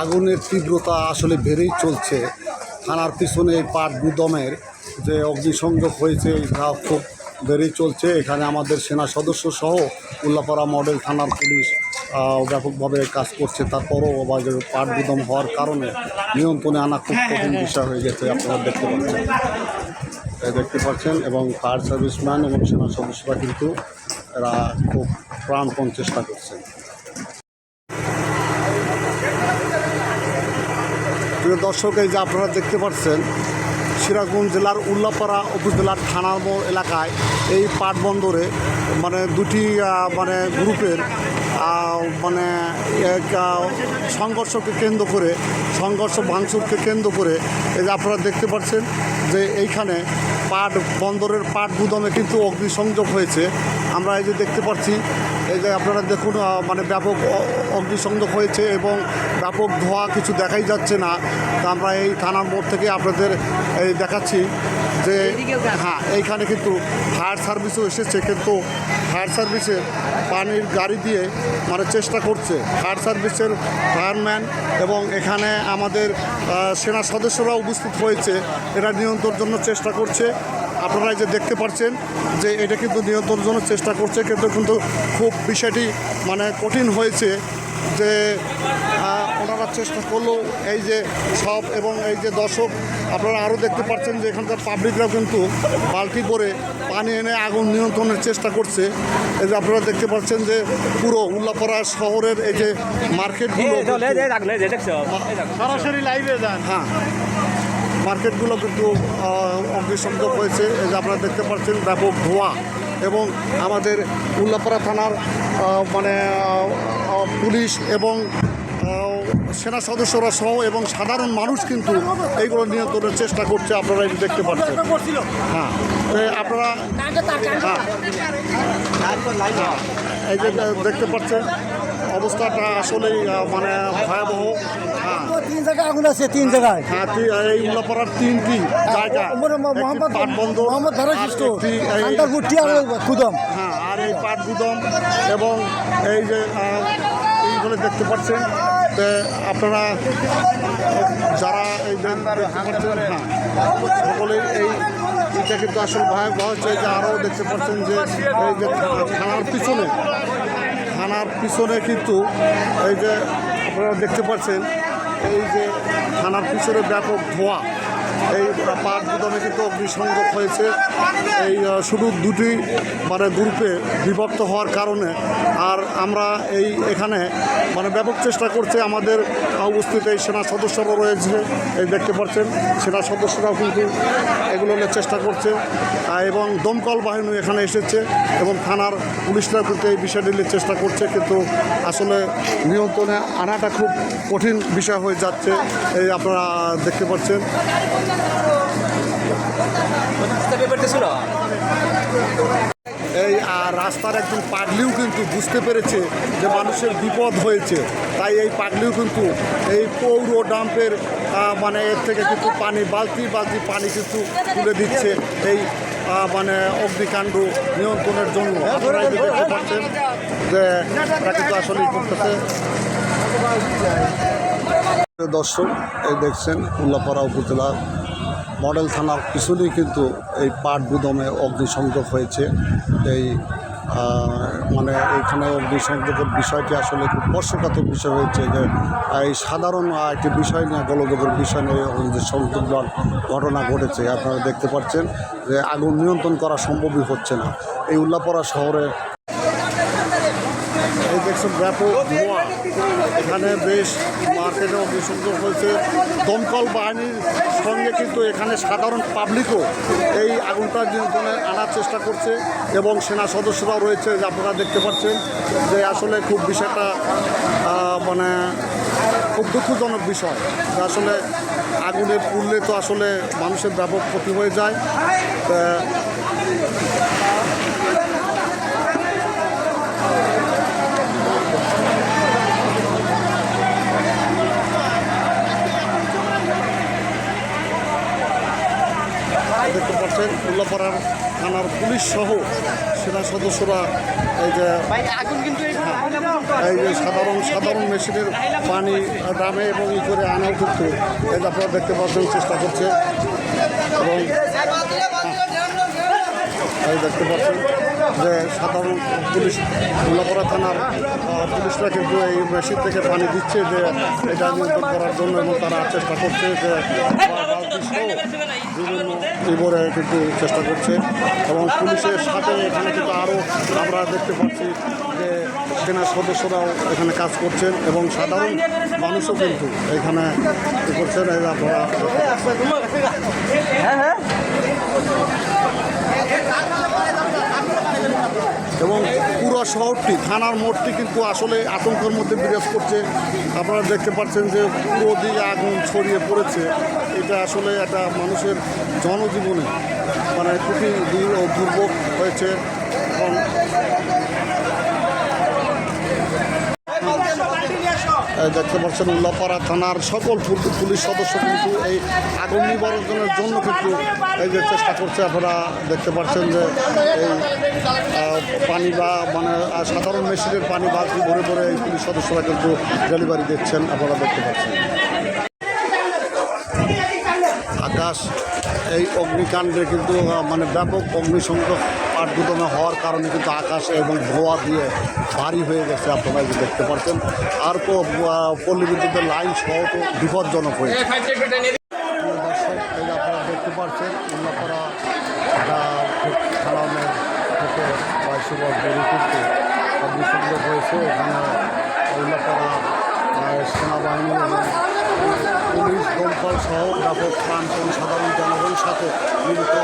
আগুনের তীব্রতা আসলে বেড়েই চলছে। থানার পিছনে এই পাট গুদমের যে অগ্নিসংযোগ হয়েছে এটা খুব বেড়েই চলছে। এখানে আমাদের সেনা সদস্য সহ উল্লাপাড়া মডেল থানার পুলিশ ব্যাপকভাবে কাজ করছে। তারপরও পাট গুদম হওয়ার কারণে নিয়ন্ত্রণে আনা খুব কঠিন বিষয় হয়ে গেছে আপনারা দেখতে পাচ্ছেন। দেখতে পাচ্ছেন এবং ফায়ার সার্ভিসম্যান এবং সেনা সদস্যরা কিন্তু এরা খুব প্রাণপণ চেষ্টা করছেন। প্রিয় দর্শক, এই যে আপনারা দেখতে পাচ্ছেন, সিরাজগঞ্জ জেলার উল্লাপাড়া উপজেলার থানার এলাকায় এই পাট বন্দরে মানে দুটি মানে গ্রুপের মানে সংঘর্ষকে কেন্দ্র করে, সংঘর্ষ ভাঙচুরকে কেন্দ্র করে, এই যে আপনারা দেখতে পাচ্ছেন যে এইখানে পাট বন্দরের পাট গুদমে কিন্তু অগ্নিসংযোগ হয়েছে। আমরা এই যে দেখতে পাচ্ছি, এই যে আপনারা দেখুন মানে ব্যাপক অগ্নিসংযোগ হয়েছে এবং ব্যাপক ধোঁয়া কিছু দেখাই যাচ্ছে না। আমরা এই থানার মোড় থেকে আপনাদের এই দেখাচ্ছি। যে হ্যাঁ এইখানে কিন্তু ফায়ার সার্ভিসও এসেছে কিন্তু ফায়ার সার্ভিসের পানির গাড়ি দিয়ে মানে চেষ্টা করছে। ফায়ার সার্ভিসের ফায়ারম্যান এবং এখানে আমাদের সেনা সদস্যরা উপস্থিত হয়েছে। এরা নিয়ন্ত্রণের জন্য চেষ্টা করছে। আপনারা যে দেখতে পাচ্ছেন যে এটা কিন্তু নিয়ন্ত্রণের জন্য চেষ্টা করছে কিন্তু কিন্তু খুব বিষয়টি মানে কঠিন হয়েছে যে আহ, চেষ্টা করলেও এই যে সব এবং এই যে দর্শক আপনারা আরও দেখতে পাচ্ছেন যে এখানকার পাবলিকরাও কিন্তু বালতি করে পানি এনে আগুন নিয়ন্ত্রণের চেষ্টা করছে। এই যে আপনারা দেখতে পাচ্ছেন যে পুরো উল্লাপাড়া শহরের এই যে মার্কেটগুলো সরাসরি লাইভে যান। হ্যাঁ। মার্কেটগুলো কিন্তু আহ, অগ্নিসংযোগ হয়েছে। এই যে আপনারা দেখতে পাচ্ছেন ব্যাপক ধোঁয়া এবং আমাদের উল্লাপাড়া থানার মানে পুলিশ এবং সেনা সদস্যরা সহ এবং সাধারণ মানুষ কিন্তু এইগুলো নিয়ন্ত্রণের চেষ্টা করছে আপনারা যে দেখতে পাচ্ছেন। হ্যাঁ আপনারা হ্যাঁ এই যে দেখতে পাচ্ছেন অবস্থাটা আসলেই মানে ভয়াবহ। হ্যাঁ। তিন জায়গায় আগুন আছে তিন জায়গায়। হ্যাঁ এই উল্লাপাড়ার তিনটি জায়গা মোহাম্মদ একটি মোহাম্মদ পাট বন্ধ মোহাম্মদ ধরাশিষ্ট কুদম হ্যাঁ আর এই পাট গুদম এবং এই যে এইগুলো দেখতে পাচ্ছেন। তো আপনারা যারা এই হ্যাঁ সকলেই এই এটা কিন্তু আসল ভয়াবহ হচ্ছে যে আরও দেখতে পাচ্ছেন যে এই যে থানার পিছনে থানার পিছনে কিন্তু এই যে আপনারা দেখতে পাচ্ছেন, এই যে থানার পিছনে ব্যাপক ধোঁয়া। এই পাট গুদামে কিন্তু অগ্নিসংযোগ হয়েছে। এই শুধু দুটি মানে গ্রুপে বিভক্ত হওয়ার কারণে। আর আমরা এই এখানে মানে ব্যাপক চেষ্টা করছে আমাদের উপস্থিত এই সেনা সদস্যরা রয়েছে, এই দেখতে পাচ্ছেন, সেনা সদস্যরাও কিন্তু এগুলো নিয়ে চেষ্টা করছে। এবং দমকল বাহিনী এখানে এসেছে এবং থানার পুলিশরা কিন্তু এই বিষয়টি নিয়ে চেষ্টা করছে, কিন্তু আসলে নিয়ন্ত্রণে আনাটা খুব কঠিন বিষয় হয়ে যাচ্ছে। এই আপনারা দেখতে পাচ্ছেন এই, আর রাস্তার একজন পাগলিও কিন্তু বুঝতে পেরেছে যে মানুষের বিপদ হয়েছে। তাই এই পাগলিও কিন্তু এই পৌর ডাম্পের মানে এর থেকে কিন্তু পানি, বালতি বালতি পানি কিন্তু তুলে দিচ্ছে এই মানে অগ্নিকাণ্ড নিয়ন্ত্রণের জন্য। যে এটা কিন্তু করতেছে। দর্শক, এই দেখছেন উল্লাপাড়া উপজেলার মডেল থানার পিছনেই কিন্তু এই পাট গুদমে অগ্নিসংযোগ হয়েছে। এই মানে এইখানে অগ্নিসংযোগের বিষয়টি আসলে খুব স্পর্শকাতর বিষয় হয়েছে যে এই সাধারণ একটি বিষয় নিয়ে গোলযোগের বিষয় নিয়ে সংযোগ ঘটনা ঘটেছে, আপনারা দেখতে পাচ্ছেন যে আগুন নিয়ন্ত্রণ করা সম্ভবই হচ্ছে না। এই উল্লাপাড়া শহরে দেখছেন ব্যাপক ধোঁয়া এখানে বেশ মার্কেটে অগ্নিসংযোগ হয়েছে। দমকল বাহিনীর সঙ্গে কিন্তু এখানে সাধারণ পাবলিকও এই আগুনটা নিয়ন্ত্রণে আনার চেষ্টা করছে এবং সেনা সদস্যরাও রয়েছে, যে আপনারা দেখতে পাচ্ছেন যে আসলে খুব বিষয়টা মানে খুব দুঃখজনক বিষয় যে আসলে আগুনে পুড়লে তো আসলে মানুষের ব্যাপক ক্ষতি হয়ে যায়। উল্লাপাড়ার থানার পুলিশ সহ সেনা সদস্যরা এই যে এই যে সাধারণ সাধারণ মেশিনের পানি দামে এবং ই করে আনার কিন্তু এই আপনারা দেখতে পাচ্ছেন, চেষ্টা করছে। এবং এই দেখতে পাচ্ছেন যে সাধারণ পুলিশ উল্লাপাড়া থানার পুলিশরা কিন্তু এই মেশিন থেকে পানি দিচ্ছে যে এটা নিয়ন্ত্রণ করার জন্য এবং তারা চেষ্টা করছে যে বিভিন্ন কিন্তু চেষ্টা করছে এবং পুলিশের সাথে এখানে কিন্তু আরও আমরা দেখতে পাচ্ছি যে সেনা সদস্যরাও এখানে কাজ করছেন এবং সাধারণ মানুষও কিন্তু এখানে করছেন। এবং পুরো শহরটি, থানার মোড়টি কিন্তু আসলে আতঙ্কের মধ্যে বিরাজ করছে আপনারা দেখতে পাচ্ছেন যে পুরো দিকে আগুন ছড়িয়ে পড়েছে এটা আসলে একটা মানুষের জনজীবনে মানে খুবই ও দুর্ভোগ হয়েছে এবং দেখতে পাচ্ছেন উল্লাপাড়া থানার সকল পুলিশ সদস্য কিন্তু এই আগুন নিবারণের জন্য কিন্তু এই যে চেষ্টা করছে আপনারা দেখতে পাচ্ছেন যে এই পানি বা মানে সাধারণ মেশিনের পানি বালতি ভরে ভরে এই পুলিশ সদস্যরা কিন্তু ডেলিভারি দিচ্ছেন, আপনারা দেখতে পাচ্ছেন। আকাশ এই অগ্নিকাণ্ডে কিন্তু মানে ব্যাপক অগ্নিসংযোগ পাঠগুদমে হওয়ার কারণে কিন্তু আকাশ এবং ধোয়া দিয়ে ভারী হয়ে গেছে আপনারা যে দেখতে পাচ্ছেন। আর তো পল্লী বিদ্যুতের লাইন সহ তো বিপজ্জনক হয়েছে আপনারা দেখতে পাচ্ছেন উল্লাপাড়া অগ্নিসংযোগ হয়েছে। এখানে আহ, সেনাবাহিনী এবং পুলিশ দমকল সহ ব্যাপক প্রাণপণ সাধারণ জনগণ সাথে মিলিত